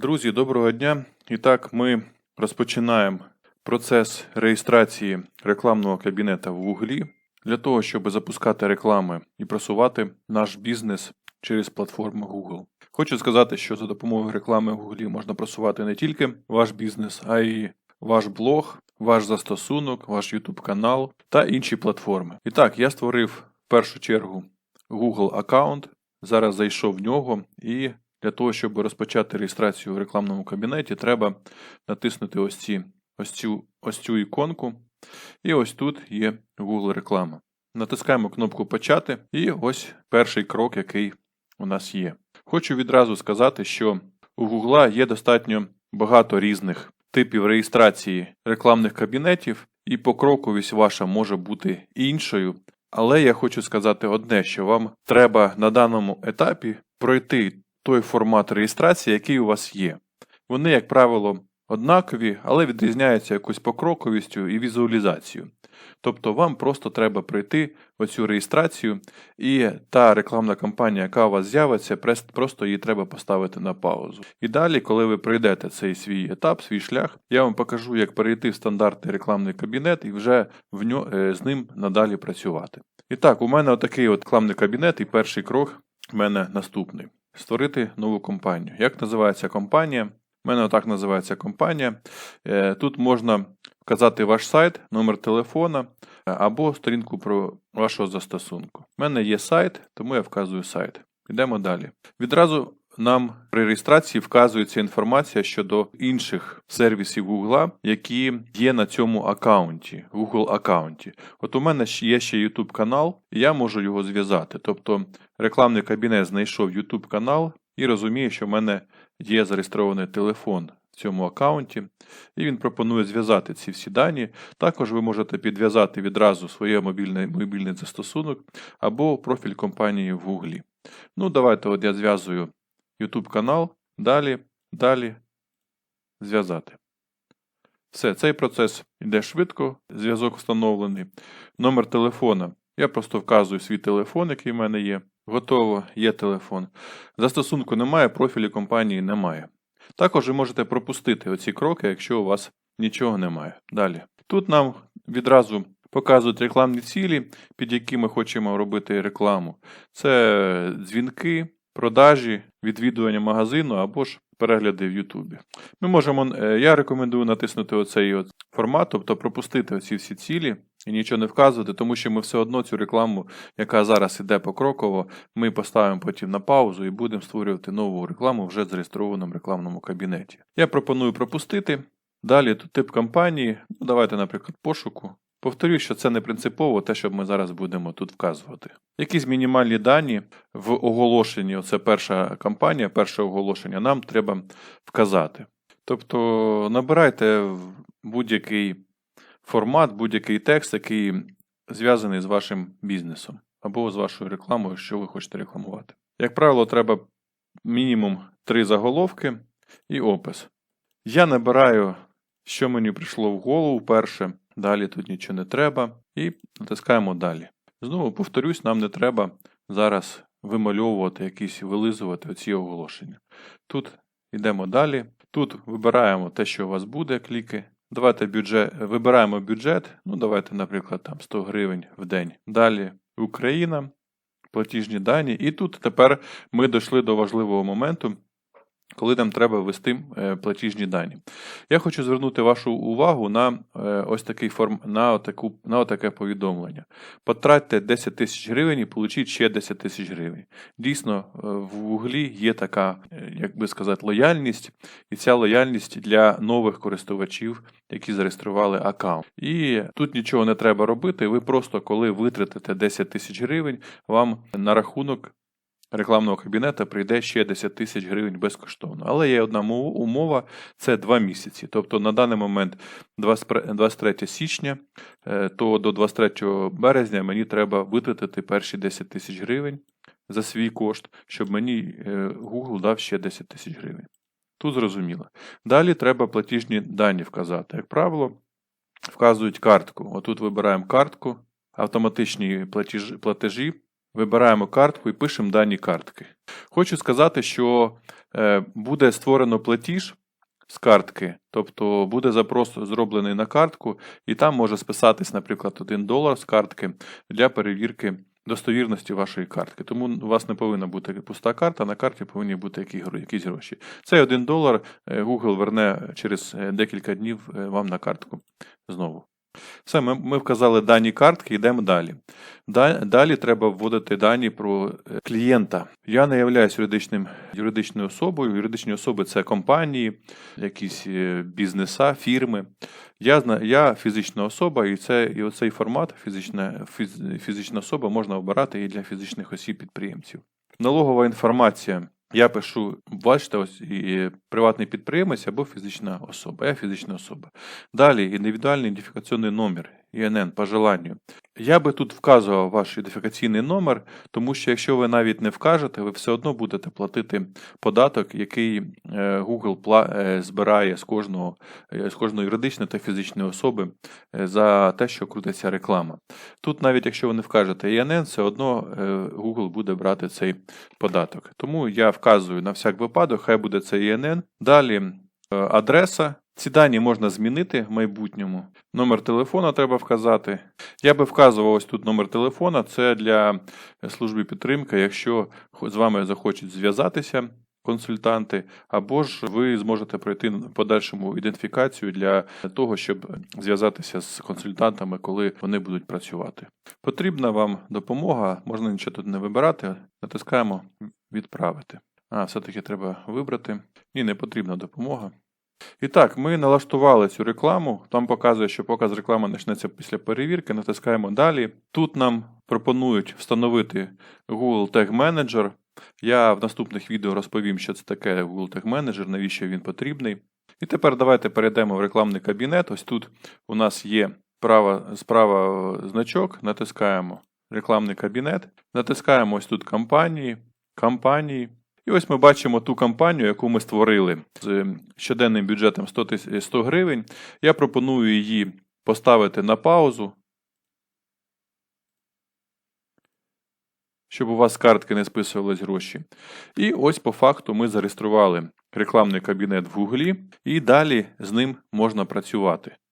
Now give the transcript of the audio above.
Друзі, доброго дня! І так, ми розпочинаємо процес реєстрації рекламного кабінета в Google для того, щоб запускати реклами і просувати наш бізнес через платформу Google. Хочу сказати, що за допомогою реклами в Google можна просувати не тільки ваш бізнес, а й ваш блог, ваш застосунок, ваш YouTube канал та інші платформи. І так, я створив в першу чергу Google аккаунт. Зараз зайшов в нього і для того, щоб розпочати реєстрацію в рекламному кабінеті, треба натиснути ось, ці, ось, цю, ось цю іконку. І ось тут є Google реклама. Натискаємо кнопку Почати, і ось перший крок, який у нас є. Хочу відразу сказати, що у Google є достатньо багато різних типів реєстрації рекламних кабінетів, і покроковість ваша може бути іншою. Але я хочу сказати одне, що вам треба на даному етапі пройти той формат реєстрації, який у вас є. Вони, як правило, однакові, але відрізняються якоюсь покроковістю і візуалізацією. Тобто вам просто треба пройти оцю реєстрацію, і та рекламна кампанія, яка у вас з'явиться, просто її треба поставити на паузу. І далі, коли ви пройдете цей свій етап, свій шлях, я вам покажу, як перейти в стандартний рекламний кабінет і вже в ньо, е, з ним надалі працювати. І так, у мене отакий от рекламний кабінет, і перший крок в мене наступний створити нову компанію. Як називається компанія? У мене отак називається компанія. Е, тут можна вказати ваш сайт, номер телефона або сторінку про вашого застосунку. У мене є сайт, тому я вказую сайт. Йдемо далі. Відразу нам при реєстрації вказується інформація щодо інших сервісів Google, які є на цьому аккаунті, Google аккаунті. От у мене є ще YouTube канал, і я можу його зв'язати. Тобто рекламний кабінет знайшов YouTube канал і розуміє, що в мене є зареєстрований телефон цьому аккаунті, і він пропонує зв'язати ці всі дані. Також ви можете підв'язати відразу своє мобільний, мобільний застосунок або профіль компанії в Google. Ну, давайте от я зв'язую YouTube канал, далі, далі зв'язати. Все, цей процес йде швидко, зв'язок встановлений. Номер телефона. Я просто вказую свій телефон, який в мене є. Готово, є телефон. Застосунку немає, профілю компанії немає. Також ви можете пропустити оці кроки, якщо у вас нічого немає. Далі. Тут нам відразу показують рекламні цілі, під які ми хочемо робити рекламу. Це дзвінки, продажі, відвідування магазину або ж перегляди в Ютубі. Ми можемо, е, Я рекомендую натиснути оцей от формат, тобто пропустити оці всі цілі і нічого не вказувати, тому що ми все одно цю рекламу, яка зараз іде покроково, ми поставимо потім на паузу і будемо створювати нову рекламу вже в зареєстрованому рекламному кабінеті. Я пропоную пропустити. Далі тут тип кампанії. Ну, Давайте, наприклад, пошуку. Повторюю, що це не принципово те, що ми зараз будемо тут вказувати. Якісь мінімальні дані в оголошенні, оце перша кампанія, перше оголошення, нам треба вказати. Тобто набирайте будь-який формат, будь-який текст, який зв'язаний з вашим бізнесом або з вашою рекламою, що ви хочете рекламувати. Як правило, треба мінімум три заголовки і опис. Я набираю, що мені прийшло в голову перше. Далі тут нічого не треба. І натискаємо далі. Знову повторюсь, нам не треба зараз вимальовувати якісь вилизувати оці оголошення. Тут йдемо далі. Тут вибираємо те, що у вас буде, кліки. Давайте бюджет, вибираємо бюджет. Ну, давайте, наприклад, там 100 гривень в день. Далі Україна, платіжні дані. І тут тепер ми дійшли до важливого моменту коли нам треба ввести е, платіжні дані. Я хочу звернути вашу увагу на е, ось такий форм, на, таку, на таке повідомлення. Потратьте 10 тисяч гривень і получіть ще 10 тисяч гривень. Дійсно, е, в углі є така, як би сказати, лояльність, і ця лояльність для нових користувачів, які зареєстрували аккаунт. І тут нічого не треба робити. Ви просто коли витратите 10 тисяч гривень, вам на рахунок рекламного кабінета прийде ще 10 тисяч гривень безкоштовно. Але є одна умова це 2 місяці. Тобто на даний момент 23 січня, е, то до 23 березня мені треба витратити перші 10 тисяч гривень за свій кошт, щоб мені е, Google дав ще 10 тисяч гривень. Тут зрозуміло. Далі треба платіжні дані вказати. Як правило, вказують картку. Отут вибираємо картку, автоматичні платежі вибираємо картку і пишемо дані картки. Хочу сказати, що е, буде створено платіж з картки, тобто буде запрос зроблений на картку, і там може списатись, наприклад, 1 долар з картки для перевірки достовірності вашої картки. Тому у вас не повинна бути пуста карта, на карті повинні бути якісь гроші. Цей 1 долар е, Google верне через е, декілька днів вам на картку знову. Все, ми, ми вказали дані картки, йдемо далі. Далі треба вводити дані про е, клієнта. Я не являюсь юридичним, юридичною особою. Юридичні особи це компанії, якісь е, бізнеса, фірми. Я, я фізична особа, і, це, і оцей формат фізична, фіз, фізична особа можна обирати і для фізичних осіб-підприємців. Налогова інформація. Я пишу, бачите, ось і приватний підприємець або фізична особа. Я фізична особа. Далі індивідуальний ідентифікаційний номер ІНН по желанню. Я би тут вказував ваш ідентифікаційний номер, тому що якщо ви навіть не вкажете, ви все одно будете платити податок, який е, Google е, збирає з кожного е, з кожної юридичної та фізичної особи за те, що крутиться реклама. Тут, навіть якщо ви не вкажете ІНН, все одно Google буде брати цей податок. Тому я вказую на всяк випадок, хай буде це ІНН. Далі адреса. Ці дані можна змінити в майбутньому. Номер телефона треба вказати. Я би вказував ось тут номер телефона. Це для служби підтримки, якщо з вами захочуть зв'язатися консультанти, або ж ви зможете пройти подальшому ідентифікацію для того, щоб зв'язатися з консультантами, коли вони будуть працювати. Потрібна вам допомога, можна нічого тут не вибирати, натискаємо відправити. А, все-таки треба вибрати. Ні, не потрібна допомога. І так, ми налаштували цю рекламу. Там показує, що показ реклами почнеться після перевірки. Натискаємо далі. Тут нам пропонують встановити Google Tag Manager. Я в наступних відео розповім, що це таке Google Tag Manager, навіщо він потрібний. І тепер давайте перейдемо в рекламний кабінет. Ось тут у нас є права, справа значок, натискаємо рекламний кабінет, натискаємо ось тут кампанії, кампанії. І ось ми бачимо ту кампанію, яку ми створили з щоденним бюджетом 100, 100 гривень. Я пропоную її поставити на паузу, щоб у вас з картки не списувались гроші. І ось по факту ми зареєстрували рекламний кабінет в Гуглі, і далі з ним можна працювати.